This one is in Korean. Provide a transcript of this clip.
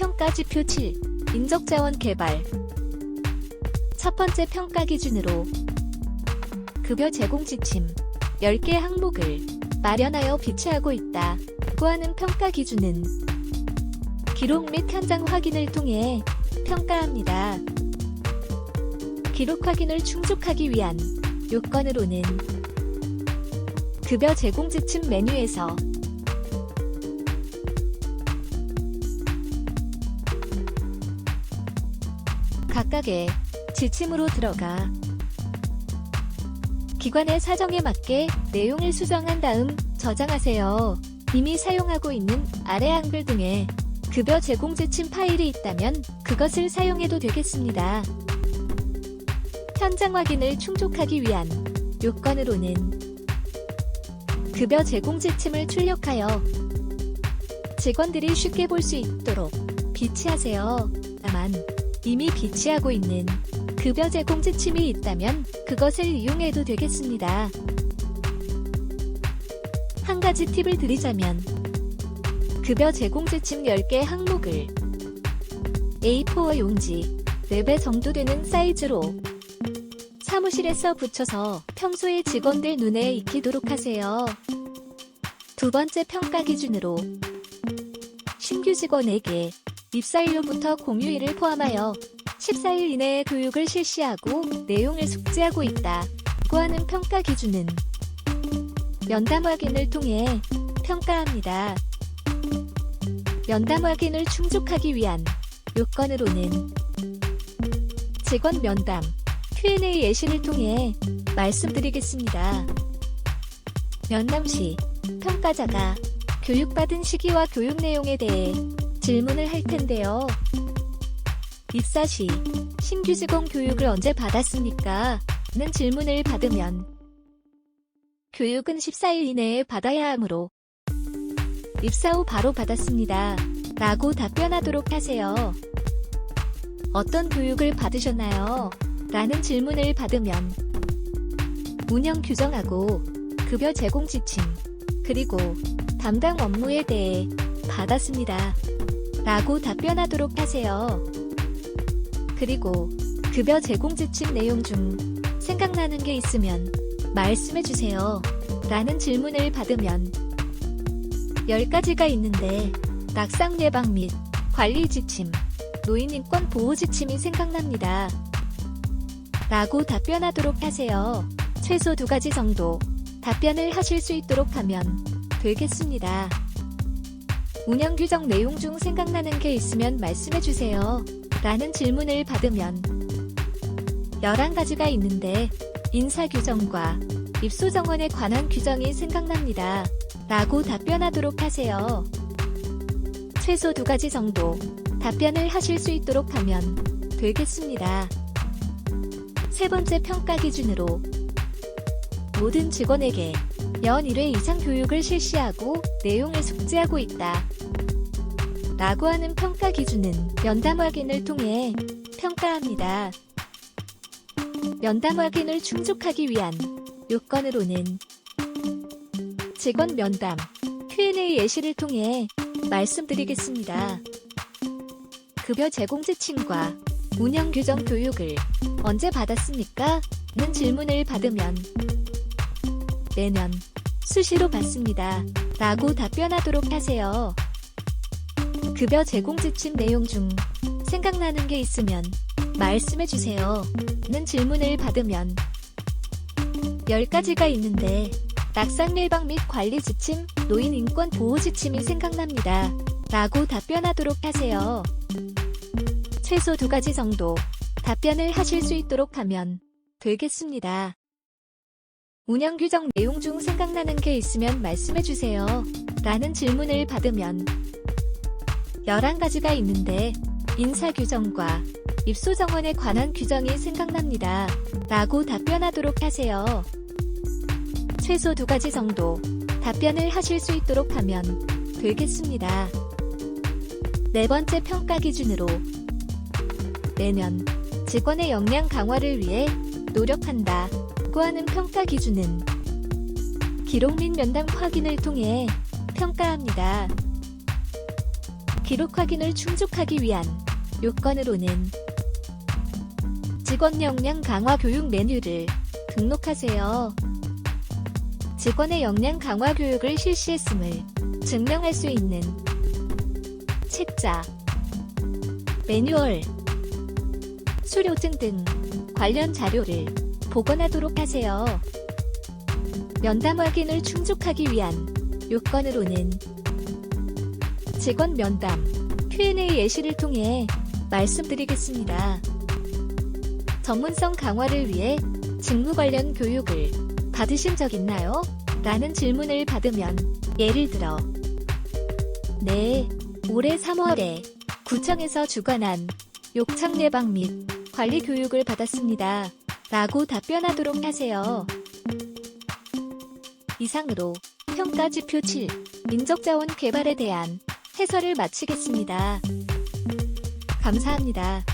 평가 지 표 7. 인적자원 개발. 첫 번째 평가 기준으로 급여 제공 지침 10개 항목을 마련하여 비치하고 있다. 구하는 평가 기준은 기록 및 현장 확인을 통해 평가합니다. 기록 확인을 충족하기 위한 요건으로는 급여 제공 지침 메뉴에서 각각의 지침으로 들어가 기관의 사정에 맞게 내용을 수정한 다음 저장하세요. 이미 사용하고 있는 아래 한글 등의 급여 제공 지침 파일이 있다면 그것을 사용해도 되겠습니다. 현장 확인을 충족하기 위한 요건으로는 급여 제공 지침을 출력하여 직원들이 쉽게 볼 수 있도록 비치하세요. 이미 비치하고 있는 급여 제공 지침이 있다면 그것을 이용해도 되겠습니다. 한 가지 팁을 드리자면 급여 제공 지침 10개 항목을 A4 용지 4배 정도 되는 사이즈로 사무실에서 붙여서 평소에 직원들 눈에 익히도록 하세요. 두 번째 평가 기준으로 신규 직원에게 입사일로부터 공휴일을 포함하여 14일 이내에 교육을 실시하고 내용을 숙지하고 있다. 구하는 평가 기준은 면담 확인을 통해 평가합니다. 면담 확인을 충족하기 위한 요건으로는 직원 면담 Q&A 예시를 통해 말씀드리겠습니다. 면담 시 평가자가 교육받은 시기와 교육 내용에 대해 질문을 할 텐데요. 입사 시 신규 직원 교육을 언제 받았습니까? 는 질문을 받으면 교육은 14일 이내에 받아야 하므로 입사 후 바로 받았습니다. 라고 답변하도록 하세요. 어떤 교육을 받으셨나요? 라는 질문을 받으면 운영 규정하고 급여 제공 지침 그리고 담당 업무에 대해 받았습니다. 라고 답변하도록 하세요. 그리고 급여 제공 지침 내용 중 생각나는 게 있으면 말씀해 주세요. 라는 질문을 받으면 10가지가 있는데 낙상 예방 및 관리 지침, 노인 인권 보호 지침이 생각납니다. 라고 답변하도록 하세요. 최소 두 가지 정도 답변을 하실 수 있도록 하면 되겠습니다. 운영 규정 내용 중 생각나는 게 있으면 말씀해 주세요. 라는 질문을 받으면 11가지가 있는데 인사 규정과 입소 정원에 관한 규정이 생각납니다. 라고 답변하도록 하세요. 최소 두 가지 정도 답변을 하실 수 있도록 하면 되겠습니다. 세 번째 평가 기준으로 모든 직원에게 연 1회 이상 교육을 실시하고 내용을 숙지하고 있다. 라고 하는 평가 기준은 면담 확인을 통해 평가합니다. 면담 확인을 충족하기 위한 요건으로는 직원 면담 Q&A 예시를 통해 말씀드리겠습니다. 급여 제공 지침과 운영 규정 교육을 언제 받았습니까? 는 질문을 받으면 매년 수시로 받습니다. 라고 답변하도록 하세요. 급여 제공 지침 내용 중 생각나는 게 있으면 말씀해 주세요. 는 질문을 받으면 10가지가 있는데 낙상 예방 및 관리 지침, 노인 인권 보호 지침이 생각납니다. 라고 답변하도록 하세요. 최소 두 가지 정도 답변을 하실 수 있도록 하면 되겠습니다. 운영 규정 내용 중 생각나는 게 있으면 말씀해 주세요. 라는 질문을 받으면 11가지가 있는데 인사 규정과 입소 정원에 관한 규정이 생각납니다. 라고 답변하도록 하세요. 최소 두 가지 정도 답변을 하실 수 있도록 하면 되겠습니다. 네 번째 평가 기준으로 매년 직원의 역량 강화를 위해 노력한다. 고 하는 평가 기준은 기록 및 면담 확인을 통해 평가합니다. 기록 확인을 충족하기 위한 요건으로는 직원 역량 강화 교육 메뉴를 등록하세요. 직원의 역량 강화 교육을 실시했음을 증명할 수 있는 책자, 매뉴얼, 수료증 등 관련 자료를 복원하도록 하세요. 면담 확인을 충족하기 위한 요건으로는 직원 면담 Q&A 예시를 통해 말씀드리겠습니다. 전문성 강화를 위해 직무 관련 교육을 받으신 적 있나요? 라는 질문을 받으면 예를 들어 네, 올해 3월에 구청에서 주관한 욕창 예방 및 관리 교육을 받았습니다. 라고 답변하도록 하세요. 이상으로 평가지표 7 민족자원 개발에 대한 해설을 마치겠습니다. 감사합니다.